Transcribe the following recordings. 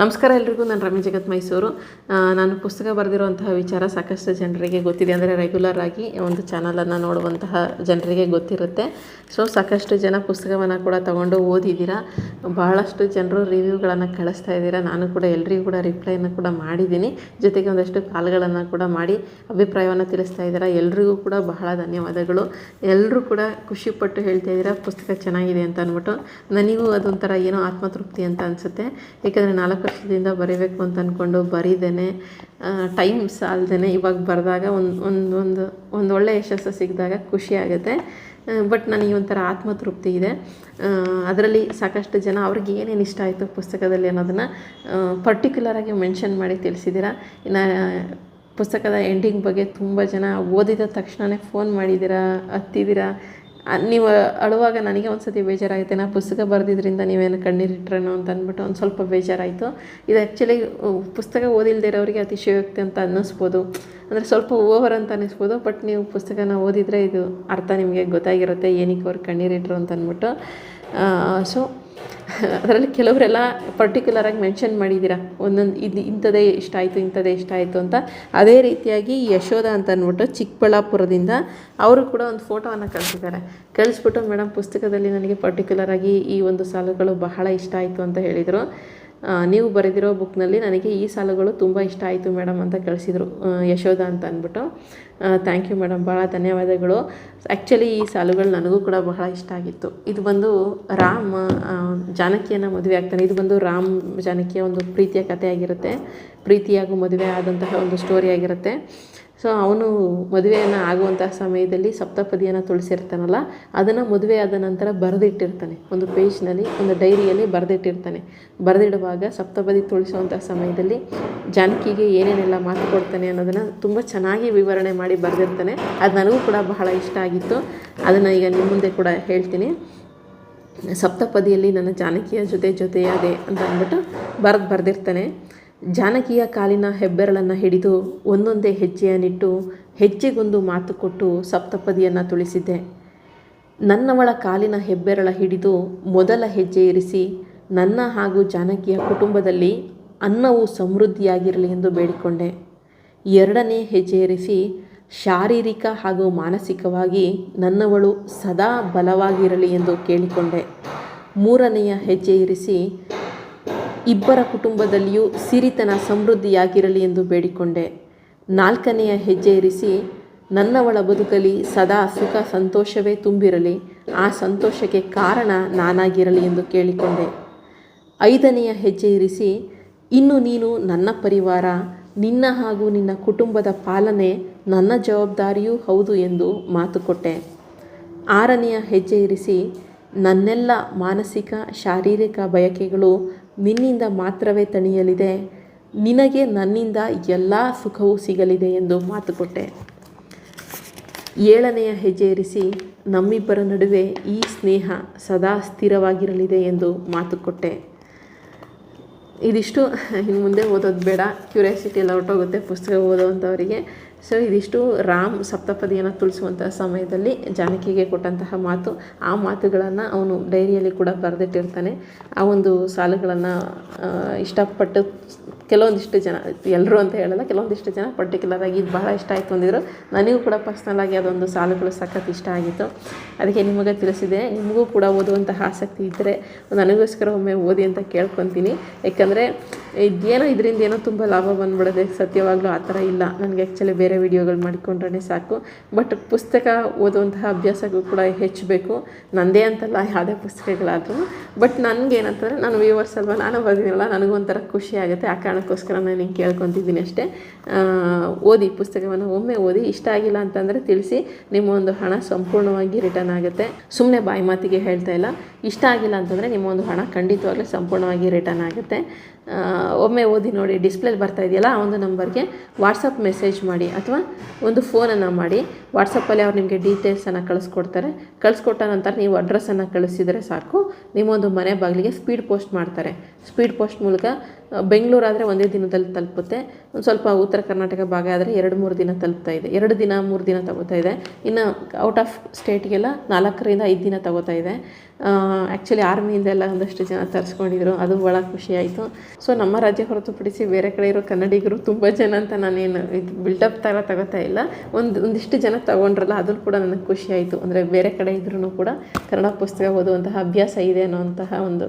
ನಮಸ್ಕಾರ ಎಲ್ರಿಗೂ, ನಾನು ರಮ್ಯ ಜಗತ್ ಮೈಸೂರು. ನಾನು ಪುಸ್ತಕ ಬರೆದಿರುವಂತಹ ವಿಚಾರ ಸಾಕಷ್ಟು ಜನರಿಗೆ ಗೊತ್ತಿದೆ. ಅಂದರೆ ರೆಗ್ಯುಲರ್ ಆಗಿ ಒಂದು ಚಾನಲನ್ನು ನೋಡುವಂತಹ ಜನರಿಗೆ ಗೊತ್ತಿರುತ್ತೆ. ಸೊ ಸಾಕಷ್ಟು ಜನ ಪುಸ್ತಕವನ್ನು ಕೂಡ ತಗೊಂಡು ಓದಿದ್ದೀರಾ. ಬಹಳಷ್ಟು ಜನರು ರಿವ್ಯೂಗಳನ್ನು ಕಳಿಸ್ತಾ ಇದ್ದೀರಾ. ನಾನು ಕೂಡ ಎಲ್ರಿಗೂ ಕೂಡ ರಿಪ್ಲೈನ ಕೂಡ ಮಾಡಿದ್ದೀನಿ. ಜೊತೆಗೆ ಒಂದಷ್ಟು ಕಾಲ್ಗಳನ್ನು ಕೂಡ ಮಾಡಿ ಅಭಿಪ್ರಾಯವನ್ನು ತಿಳಿಸ್ತಾ ಇದ್ದೀರಾ. ಎಲ್ರಿಗೂ ಕೂಡ ಬಹಳ ಧನ್ಯವಾದಗಳು. ಎಲ್ಲರೂ ಕೂಡ ಖುಷಿಪಟ್ಟು ಹೇಳ್ತಾ ಇದ್ದೀರಾ, ಪುಸ್ತಕ ಚೆನ್ನಾಗಿದೆ ಅಂತ ಅಂದ್ಬಿಟ್ಟು. ನನಗೂ ಅದೊಂಥರ ಏನೋ ಆತ್ಮತೃಪ್ತಿ ಅಂತ ಅನಿಸುತ್ತೆ. ಏಕೆಂದರೆ ನಾಲ್ಕು ವರ್ಷದಿಂದ ಬರೀಬೇಕು ಅಂತ ಅಂದ್ಕೊಂಡು ಬರೀದೇನೆ ಟೈಮ್ ಸಾಲ್ದೇ ಇವಾಗ ಬರೆದಾಗ ಒಂದು ಒಂದು ಒಂದು ಒಂದು ಒಳ್ಳೆಯ ಯಶಸ್ಸು ಸಿಕ್ಕಿದಾಗ ಖುಷಿ ಆಗುತ್ತೆ. ಬಟ್ ನನಗೆ ಒಂಥರ ಆತ್ಮತೃಪ್ತಿ ಇದೆ. ಅದರಲ್ಲಿ ಸಾಕಷ್ಟು ಜನ ಅವ್ರಿಗೆ ಏನೇನು ಇಷ್ಟ ಆಯಿತು ಪುಸ್ತಕದಲ್ಲಿ ಅನ್ನೋದನ್ನು ಪರ್ಟಿಕ್ಯುಲರಾಗಿ ಮೆನ್ಷನ್ ಮಾಡಿ ತಿಳಿಸಿದ್ದೀರಾ? ಇನ್ನು, ಪುಸ್ತಕದ ಎಂಡಿಂಗ್ ಬಗ್ಗೆ ತುಂಬ ಜನ ಓದಿದ ತಕ್ಷಣವೇ ಫೋನ್ ಮಾಡಿದ್ದೀರಾ, ಹತ್ತಿದ್ದೀರಾ? ನೀವು ಅಳುವಾಗ ನನಗೆ ಒಂದು ಸತಿ ಬೇಜಾರಾಗುತ್ತೆ ನಾ ಪುಸ್ತಕ ಬರೆದಿದ್ದರಿಂದ ನೀವೇನು ಕಣ್ಣೀರಿಟ್ರೇನೋ ಅಂತ ಅಂದ್ಬಿಟ್ಟು ಒಂದು ಸ್ವಲ್ಪ ಬೇಜಾರಾಯಿತು. ಇದು ಆ್ಯಕ್ಚುಲಿ ಪುಸ್ತಕ ಓದಿಲ್ಲದೆ ಇರೋರಿಗೆ ಅತಿಶಯೋಕ್ತಿ ಅಂತ ಅನ್ನಿಸ್ಬೋದು. ಅಂದರೆ ಸ್ವಲ್ಪ ಓವರ್ ಅಂತ ಅನ್ನಿಸ್ಬೋದು ಬಟ್ ನೀವು ಪುಸ್ತಕನ ಓದಿದರೆ ಇದು ಅರ್ಥ ನಿಮಗೆ ಗೊತ್ತಾಗಿರುತ್ತೆ, ಏನಕ್ಕೆ ಅವ್ರು ಕಣ್ಣೀರಿಟ್ರು ಅಂತ ಅಂದ್ಬಿಟ್ಟು. ಸೊ ಅದರಲ್ಲಿ ಕೆಲವರೆಲ್ಲ ಪರ್ಟಿಕ್ಯುಲರಾಗಿ ಮೆನ್ಷನ್ ಮಾಡಿದ್ದೀರಾ? ಒಂದೊಂದು ಇದು ಇಂಥದ್ದೇ ಇಷ್ಟ ಆಯಿತು, ಇಂಥದ್ದೇ ಇಷ್ಟ ಆಯಿತು ಅಂತ. ಅದೇ ರೀತಿಯಾಗಿ ಯಶೋಧ ಅಂತ ಅಂದ್ಬಿಟ್ಟು ಚಿಕ್ಕಬಳ್ಳಾಪುರದಿಂದ ಅವರು ಕೂಡ ಒಂದು ಫೋಟೋವನ್ನು ಕಳಿಸಿದ್ದಾರೆ. ಕಳಿಸ್ಬಿಟ್ಟು, ಮೇಡಮ್, ಪುಸ್ತಕದಲ್ಲಿ ನನಗೆ ಪರ್ಟಿಕ್ಯುಲರಾಗಿ ಈ ಒಂದು ಸಾಲುಗಳು ಬಹಳ ಇಷ್ಟ ಆಯಿತು ಅಂತ ಹೇಳಿದರು. ನೀವು ಬರೆದಿರೋ ಬುಕ್ನಲ್ಲಿ ನನಗೆ ಈ ಸಾಲುಗಳು ತುಂಬ ಇಷ್ಟ ಆಯಿತು ಮೇಡಮ್ ಅಂತ ಕಳಿಸಿದರು ಯಶೋಧ ಅಂತ ಅಂದ್ಬಿಟ್ಟು. ಥ್ಯಾಂಕ್ ಯು ಮೇಡಮ್, ಭಾಳ ಧನ್ಯವಾದಗಳು. ಆ್ಯಕ್ಚುಲಿ ಈ ಸಾಲುಗಳು ನನಗೂ ಕೂಡ ಬಹಳ ಇಷ್ಟ ಆಗಿತ್ತು. ಇದು ಬಂದು ರಾಮ್ ಜಾನಕಿಯನ್ನು ಮದುವೆ ಆಗ್ತಾನೆ. ಇದು ಬಂದು ರಾಮ್, ಜಾನಕಿಯ ಒಂದು ಪ್ರೀತಿಯ ಕಥೆ ಆಗಿರುತ್ತೆ ಪ್ರೀತಿಯಾಗೂ ಮದುವೆ ಆದಂತಹ ಒಂದು ಸ್ಟೋರಿ ಆಗಿರುತ್ತೆ. ಸೊ ಅವನು ಮದುವೆಯನ್ನು ಆಗುವಂತಹ ಸಮಯದಲ್ಲಿ ಸಪ್ತಪದಿಯನ್ನು ತುಳಿಸಿರ್ತಾನಲ್ಲ, ಅದನ್ನು ಮದುವೆ ಆದ ನಂತರ ಬರೆದಿಟ್ಟಿರ್ತಾನೆ. ಒಂದು ಪೇಜ್ನಲ್ಲಿ, ಒಂದು ಡೈರಿಯಲ್ಲಿ ಬರೆದಿಟ್ಟಿರ್ತಾನೆ. ಬರೆದಿಡುವಾಗ ಸಪ್ತಪದಿ ತುಳಿಸುವಂಥ ಸಮಯದಲ್ಲಿ ಜಾನಕಿಗೆ ಏನೇನೆಲ್ಲ ಮಾತು ಕೊಡ್ತಾನೆ ಅನ್ನೋದನ್ನು ತುಂಬ ಚೆನ್ನಾಗಿ ವಿವರಣೆ ಮಾಡಿ ಬರೆದಿರ್ತಾನೆ. ಅದು ನನಗೂ ಕೂಡ ಬಹಳ ಇಷ್ಟ ಆಗಿತ್ತು. ಅದನ್ನು ಈಗ ನಿಮ್ಮ ಮುಂದೆ ಕೂಡ ಹೇಳ್ತೀನಿ. ಸಪ್ತಪದಿಯಲ್ಲಿ ನನ್ನ ಜಾನಕಿಯ ಜೊತೆ ಜೊತೆಯಾದೆ ಅಂತ ಅಂದ್ಬಿಟ್ಟು ಬರೆದು ಬರೆದಿರ್ತಾನೆ. ಜಾನಕಿಯ ಕಾಲಿನ ಹೆಬ್ಬೆರಳನ್ನು ಹಿಡಿದು ಒಂದೊಂದೇ ಹೆಜ್ಜೆಯನ್ನಿಟ್ಟು ಹೆಜ್ಜೆಗೊಂದು ಮಾತು ಕೊಟ್ಟು ಸಪ್ತಪದಿಯನ್ನು ತುಳಿಸಿದ್ದೆ. ನನ್ನವಳ ಕಾಲಿನ ಹೆಬ್ಬೆರಳ ಹಿಡಿದು ಮೊದಲ ಹೆಜ್ಜೆ ಇರಿಸಿ ನನ್ನ ಹಾಗೂ ಜಾನಕಿಯ ಕುಟುಂಬದಲ್ಲಿ ಅನ್ನವು ಸಮೃದ್ಧಿಯಾಗಿರಲಿ ಎಂದು ಬೇಡಿಕೊಂಡೆ. ಎರಡನೇ ಹೆಜ್ಜೆ ಇರಿಸಿ ಶಾರೀರಿಕ ಹಾಗೂ ಮಾನಸಿಕವಾಗಿ ನನ್ನವಳು ಸದಾ ಬಲವಾಗಿರಲಿ ಎಂದು ಕೇಳಿಕೊಂಡೆ. ಮೂರನೆಯ ಹೆಜ್ಜೆ ಇರಿಸಿ ಇಬ್ಬರ ಕುಟುಂಬದಲ್ಲಿಯೂ ಸಿರಿತನ ಸಮೃದ್ಧಿಯಾಗಿರಲಿ ಎಂದು ಬೇಡಿಕೊಂಡೆ. ನಾಲ್ಕನೆಯ ಹೆಜ್ಜೆ ಇರಿಸಿ, ನನ್ನವಳ ಬದುಕಲಿ ಸದಾ ಸುಖ ಸಂತೋಷವೇ ತುಂಬಿರಲಿ, ಆ ಸಂತೋಷಕ್ಕೆ ಕಾರಣ ನಾನಾಗಿರಲಿ ಎಂದು ಕೇಳಿಕೊಂಡೆ. ಐದನೆಯ ಹೆಜ್ಜೆ ಇರಿಸಿ, ಇನ್ನು ನೀನು ನನ್ನ ಪರಿವಾರ, ನಿನ್ನ ಹಾಗೂ ನಿನ್ನ ಕುಟುಂಬದ ಪಾಲನೆ ನನ್ನ ಜವಾಬ್ದಾರಿಯೂ ಹೌದು ಎಂದು ಮಾತು ಕೊಟ್ಟೆ ಆರನೆಯ ಹೆಜ್ಜೆ ಇರಿಸಿ ನನ್ನೆಲ್ಲ ಮಾನಸಿಕ, ಶಾರೀರಿಕ ಬಯಕೆಗಳು ನಿನ್ನಿಂದ ಮಾತ್ರವೇ ತಣಿಯಲಿದೆ. ನಿನಗೆ ನನ್ನಿಂದ ಎಲ್ಲ ಸುಖವೂ ಸಿಗಲಿದೆ ಎಂದು ಮಾತು ಕೊಟ್ಟೆ. ಏಳನೆಯ ಹೆಜ್ಜೆ ಇರಿಸಿ ನಮ್ಮಿಬ್ಬರ ನಡುವೆ ಈ ಸ್ನೇಹ ಸದಾ ಸ್ಥಿರವಾಗಿರಲಿದೆ ಎಂದು ಮಾತು ಕೊಟ್ಟೆ. ಇದಿಷ್ಟು. ಇನ್ನು ಮುಂದೆ ಓದೋದು ಬೇಡ. ಕ್ಯೂರಿಯಾಸಿಟಿ ಎಲ್ಲ ಹೊರಟೋಗುತ್ತೆ. ಪುಸ್ತಕ ಓದೋವಂಥವರಿಗೆ. ಸೊ ಇದಿಷ್ಟು ರಾಮ್ ಸಪ್ತಪದಿಯನ್ನು ತುಳಿಸುವಂತಹ ಸಮಯದಲ್ಲಿ ಜಾನಕಿಗೆ ಕೊಟ್ಟಂತಹ ಮಾತು. ಆ ಮಾತುಗಳನ್ನು ಅವನು ಡೈರಿಯಲ್ಲಿ ಕೂಡ ಬರೆದಿಟ್ಟಿರ್ತಾನೆ. ಆ ಒಂದು ಸಾಲುಗಳನ್ನು ಇಷ್ಟಪಟ್ಟು ಕೆಲವೊಂದಿಷ್ಟು ಜನ ಎಲ್ಲರೂ ಅಂತ ಹೇಳಲ್ಲ, ಕೆಲವೊಂದಿಷ್ಟು ಜನ ಪರ್ಟಿಕ್ಯುಲರ್ ಆಗಿ ಇದು ಬಹಳ ಇಷ್ಟ ಆಯಿತು ಅಂದಿದ್ರು. ನನಗೂ ಕೂಡ ಪರ್ಸ್ನಲ್ ಆಗಿ ಅದೊಂದು ಸಾಲುಗಳು ಸಖತ್ ಇಷ್ಟ ಆಗಿತ್ತು. ಅದಕ್ಕೆ ನಿಮಗೆ ತಿಳಿಸಿದೆ. ನಿಮಗೂ ಕೂಡ ಓದುವಂತಹ ಆಸಕ್ತಿ ಇದ್ದರೆ ನನಗೋಸ್ಕರ ಒಮ್ಮೆ ಓದಿ ಅಂತ ಕೇಳ್ಕೊತೀನಿ. ಯಾಕಂದರೆ ಇದೇನೋ ಇದರಿಂದ ಏನೋ ತುಂಬ ಲಾಭ ಬಂದ್ಬಿಡೋದೆ ಸತ್ಯವಾಗ್ಲೂ ಆ ಥರ ಇಲ್ಲ. ನನಗೆ ಆ್ಯಕ್ಚುಲಿ ಬೇರೆ ವಿಡಿಯೋಗಳು ಮಾಡಿಕೊಂಡ್ರೆ ಸಾಕು. ಬಟ್ ಪುಸ್ತಕ ಓದುವಂತಹ ಅಭ್ಯಾಸಗಳು ಕೂಡ ಹೆಚ್ಚಬೇಕು. ನನ್ನದೇ ಅಂತಲ್ಲ ಯಾವುದೇ ಪುಸ್ತಕಗಳಾದರೂ. ಬಟ್ ನನಗೇನಂತಂದರೆ ನಾನು ವ್ಯೂವರ್ಸ್ ಅಲ್ವಾ, ನಾನು ಬರ್ದಿನಲ್ಲ ನನಗೂ ಒಂಥರ ಖುಷಿ ಆಗುತ್ತೆ ಆ ಕಾರಣಕ್ಕೋಸ್ಕರ ನಾನು ಹಿಂಗೆ ಕೇಳ್ಕೊತಿದ್ದೀನಿ ಅಷ್ಟೇ. ಓದಿ ಪುಸ್ತಕವನ್ನು ಒಮ್ಮೆ ಓದಿ, ಇಷ್ಟ ಆಗಿಲ್ಲ ಅಂತಂದರೆ ತಿಳಿಸಿ, ನಿಮ್ಮ ಒಂದು ಹಣ ಸಂಪೂರ್ಣವಾಗಿ ರಿಟರ್ನ್ ಆಗುತ್ತೆ. ಸುಮ್ಮನೆ ಬಾಯಿ ಮಾತಿಗೆ ಹೇಳ್ತಾ ಇಲ್ಲ. ಇಷ್ಟ ಆಗಿಲ್ಲ ಅಂತಂದರೆ ನಿಮ್ಮ ಒಂದು ಹಣ ಖಂಡಿತವಾಗ್ಲೂ ಸಂಪೂರ್ಣವಾಗಿ ರಿಟರ್ನ್ ಆಗುತ್ತೆ. ಒಮ್ಮೆ ಓದಿ ನೋಡಿ ಡಿಸ್ಪ್ಲೇಲಿ ಬರ್ತಾ ಇದೆಯಲ್ಲ ಆ ಒಂದು ನಂಬರ್ಗೆ ವಾಟ್ಸಪ್ ಮೆಸೇಜ್ ಮಾಡಿ ಅಥವಾ ಒಂದು ಫೋನನ್ನು ಮಾಡಿ. ವಾಟ್ಸಪ್ಪಲ್ಲಿ ಅವ್ರು ನಿಮಗೆ ಡೀಟೇಲ್ಸನ್ನು ಕಳಿಸ್ಕೊಡ್ತಾರೆ. ಕಳಿಸ್ಕೊಟ್ಟ ನಂತರ ನೀವು ಅಡ್ರೆಸ್ಸನ್ನು ಕಳಿಸಿದರೆ ಸಾಕು. ನಿಮ್ಮೊಂದು ಮನೆ ಬಾಗಿಲಿಗೆ ಸ್ಪೀಡ್ ಪೋಸ್ಟ್ ಮಾಡ್ತಾರೆ. ಸ್ಪೀಡ್ ಪೋಸ್ಟ್ ಮೂಲಕ ಬೆಂಗಳೂರಾದರೆ ಒಂದೇ ದಿನದಲ್ಲಿ ತಲುಪುತ್ತೆ. ಒಂದು ಸ್ವಲ್ಪ ಉತ್ತರ ಕರ್ನಾಟಕ ಭಾಗ ಆದರೆ ಎರಡು ಮೂರು ದಿನ ತಲುಪ್ತಾ ಇದೆ. ಎರಡು ದಿನ, ಮೂರು ದಿನ ತಗೋತಾ ಇದೆ. ಇನ್ನು ಔಟ್ ಆಫ್ ಸ್ಟೇಟ್ಗೆಲ್ಲ ನಾಲ್ಕರಿಂದ ಐದು ದಿನ ತಗೋತಾ ಇದೆ. ಆ್ಯಕ್ಚುಲಿ ಆರ್ಮಿಯಿಂದ ಎಲ್ಲ ಒಂದಷ್ಟು ಜನ ತರಿಸ್ಕೊಂಡಿದ್ರು. ಅದು ಭಾಳ ಖುಷಿಯಾಯಿತು ಸೊ ನಮ್ಮ ರಾಜ್ಯ ಹೊರತುಪಡಿಸಿ ಬೇರೆ ಕಡೆ ಇರೋ ಕನ್ನಡಿಗರು ತುಂಬ ಜನ ಅಂತ ನಾನೇನು ಇದು ಬಿಲ್ಡಪ್ ಥರ ತಗೋತಾ ಇಲ್ಲ. ಒಂದು, ಒಂದಿಷ್ಟು ಜನ ತಗೊಂಡ್ರಲ್ಲ, ಅದನ್ನು ಕೂಡ ನನಗೆ ಖುಷಿ ಆಯಿತು. ಅಂದರೆ ಬೇರೆ ಕಡೆ ಇದ್ರೂ ಕೂಡ ಕನ್ನಡ ಪುಸ್ತಕ ಓದುವಂತಹ ಅಭ್ಯಾಸ ಇದೆ ಅನ್ನೋಂತಹ ಒಂದು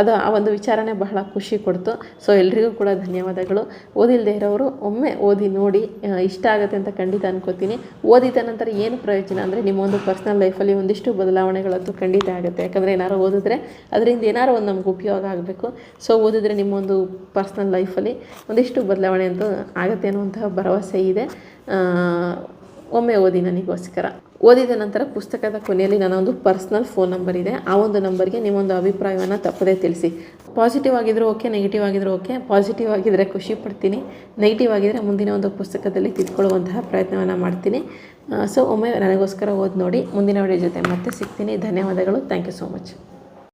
ಅದು ಆ ಒಂದು ವಿಚಾರನೇ ಬಹಳ ಖುಷಿ ಕೊಡ್ತು. ಸೊ ಎಲ್ರಿಗೂ ಕೂಡ ಧನ್ಯವಾದಗಳು. ಓದಿಲ್ಲದೆ ಇರೋರು ಒಮ್ಮೆ ಓದಿ ನೋಡಿ ಇಷ್ಟ ಆಗುತ್ತೆ ಅಂತ ಖಂಡಿತ ಅನ್ಕೋತೀನಿ. ಓದಿದ ನಂತರ ಏನು ಪ್ರಯೋಜನ ಅಂದರೆ ನಿಮ್ಮ ಒಂದು ಪರ್ಸ್ನಲ್ ಲೈಫಲ್ಲಿ ಒಂದಿಷ್ಟು ಬದಲಾವಣೆಗಳಂತೂ ಖಂಡಿತ ಆಗುತ್ತೆ. ಯಾಕಂದರೆ ಏನಾರು ಓದಿದ್ರೆ ಅದರಿಂದ ಏನಾರು ಒಂದು ನಮ್ಗೆ ಉಪಯೋಗ ಆಗಬೇಕು. ಸೊ ಓದಿದ್ರೆ ನಿಮ್ಮೊಂದು ಪರ್ಸ್ನಲ್ ಲೈಫಲ್ಲಿ ಒಂದಿಷ್ಟು ಬದಲಾವಣೆ ಅಂತೂ ಆಗುತ್ತೆ ಅನ್ನುವಂತಹ ಭರವಸೆ ಇದೆ. ಒಮ್ಮೆ ಓದಿ ನನಗೋಸ್ಕರ. ಓದಿದ ನಂತರ ಪುಸ್ತಕದ ಕೊನೆಯಲ್ಲಿ ನನ್ನ ಒಂದು ಪರ್ಸ್ನಲ್ ಫೋನ್ ನಂಬರ್ ಇದೆ. ಆ ಒಂದು ನಂಬರ್ಗೆ ನಿಮ್ಮೊಂದು ಅಭಿಪ್ರಾಯವನ್ನು ತಪ್ಪದೇ ತಿಳಿಸಿ. ಪಾಸಿಟಿವ್ ಆಗಿದ್ರೂ ಓಕೆ ನೆಗೆಟಿವ್ ಆಗಿದ್ರೂ ಓಕೆ ಪಾಸಿಟಿವ್ ಆಗಿದ್ದರೆ ಖುಷಿ ಪಡ್ತೀನಿ. ನೆಗೆಟಿವ್ ಆಗಿದ್ದರೆ ಮುಂದಿನ ಒಂದು ಪುಸ್ತಕದಲ್ಲಿ ತಿದ್ಕೊಳ್ಳುವಂತಹ ಪ್ರಯತ್ನವನ್ನು ಮಾಡ್ತೀನಿ. ಸೊ ಒಮ್ಮೆ ನನಗೋಸ್ಕರ ಓದಿ ನೋಡಿ. ಮುಂದಿನ ವಿಡಿಯೋ ಜೊತೆ ಮತ್ತೆ ಸಿಗ್ತೀನಿ. ಧನ್ಯವಾದಗಳು. Thank you so much